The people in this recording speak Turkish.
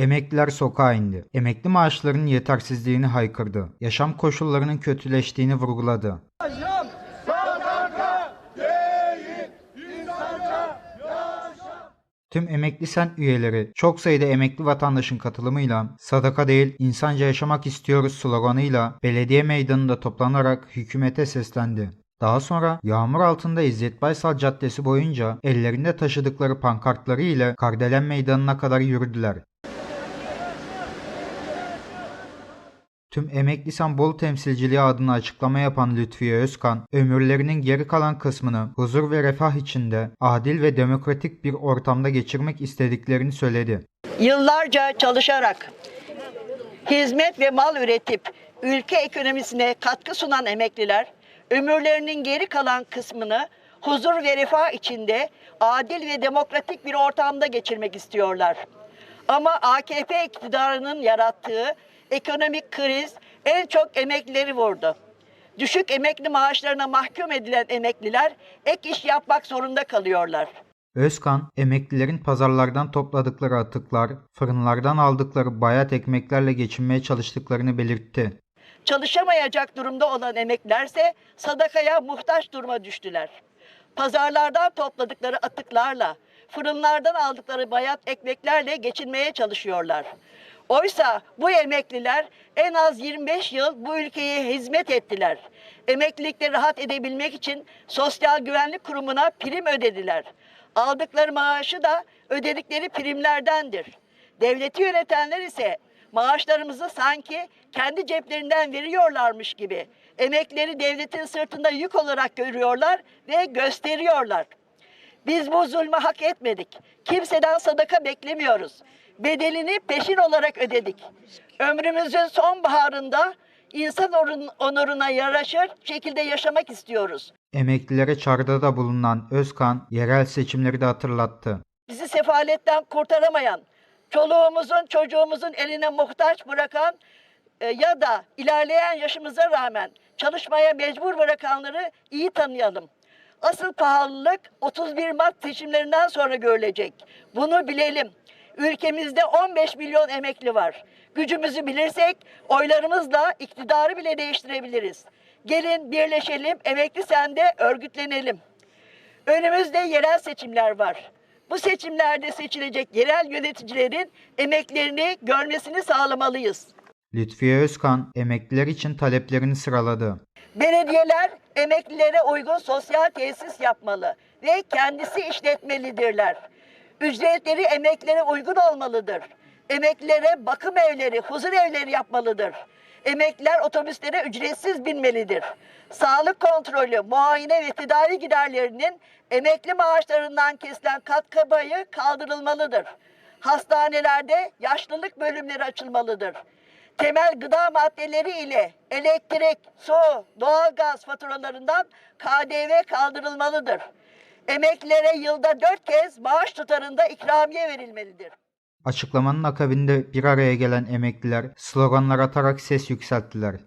Emekliler sokağa indi. Emekli maaşlarının yetersizliğini haykırdı. Yaşam koşullarının kötüleştiğini vurguladı. Tüm Emekli Sen üyeleri çok sayıda emekli vatandaşın katılımıyla sadaka değil insanca yaşamak istiyoruz sloganıyla belediye meydanında toplanarak hükümete seslendi. Daha sonra yağmur altında İzzet Baysal Caddesi boyunca ellerinde taşıdıkları pankartları ile Kardelen Meydanı'na kadar yürüdüler. Tüm Emekli Sen Bolu temsilciliği adına açıklama yapan Lütfiye Özkan, ömürlerinin geri kalan kısmını huzur ve refah içinde adil ve demokratik bir ortamda geçirmek istediklerini söyledi. Yıllarca çalışarak hizmet ve mal üretip ülke ekonomisine katkı sunan emekliler ömürlerinin geri kalan kısmını huzur ve refah içinde adil ve demokratik bir ortamda geçirmek istiyorlar. Ama AKP iktidarının yarattığı ekonomik kriz en çok emeklileri vurdu. Düşük emekli maaşlarına mahkum edilen emekliler ek iş yapmak zorunda kalıyorlar. Özkan, emeklilerin pazarlardan topladıkları atıklar, fırınlardan aldıkları bayat ekmeklerle geçinmeye çalıştıklarını belirtti. Çalışamayacak durumda olan emeklilerse sadakaya muhtaç duruma düştüler. Pazarlardan topladıkları atıklarla, fırınlardan aldıkları bayat ekmeklerle geçinmeye çalışıyorlar. Oysa bu emekliler en az 25 yıl bu ülkeye hizmet ettiler. Emeklilikte rahat edebilmek için Sosyal Güvenlik Kurumu'na prim ödediler. Aldıkları maaşı da ödedikleri primlerdendir. Devleti yönetenler ise maaşlarımızı sanki kendi ceplerinden veriyorlarmış gibi emekleri devletin sırtında yük olarak görüyorlar ve gösteriyorlar. Biz bu zulmü hak etmedik. Kimseden sadaka beklemiyoruz. Bedelini peşin olarak ödedik. Ömrümüzün son baharında insan onuruna yaraşır şekilde yaşamak istiyoruz. Emeklilere çağrıda da bulunan Özkan, yerel seçimleri de hatırlattı. bizi sefaletten kurtaramayan, çoluğumuzun çocuğumuzun eline muhtaç bırakan e, ya da ilerleyen yaşımıza rağmen çalışmaya mecbur bırakanları iyi tanıyalım. Asıl pahalılık 31 Mart seçimlerinden sonra görülecek. Bunu bilelim. Ülkemizde 15 milyon emekli var. Gücümüzü bilirsek oylarımızla iktidarı bile değiştirebiliriz. Gelin birleşelim, emekli sende örgütlenelim. Önümüzde yerel seçimler var. Bu seçimlerde seçilecek yerel yöneticilerin emeklerini görmesini sağlamalıyız. Lütfiye Özkan, emekliler için taleplerini sıraladı. Belediyeler emeklilere uygun sosyal tesis yapmalı ve kendisi işletmelidirler. Ücretleri emeklilere uygun olmalıdır. Emeklilere bakım evleri, huzur evleri yapmalıdır. Emekliler otobüslere ücretsiz binmelidir. Sağlık kontrolü, muayene ve tedavi giderlerinin emekli maaşlarından kesilen katkı payı kaldırılmalıdır. Hastanelerde yaşlılık bölümleri açılmalıdır temel gıda maddeleri ile elektrik, su, doğalgaz faturalarından KDV kaldırılmalıdır. Emeklilere yılda dört kez maaş tutarında ikramiye verilmelidir. Açıklamanın akabinde bir araya gelen emekliler sloganlar atarak ses yükselttiler.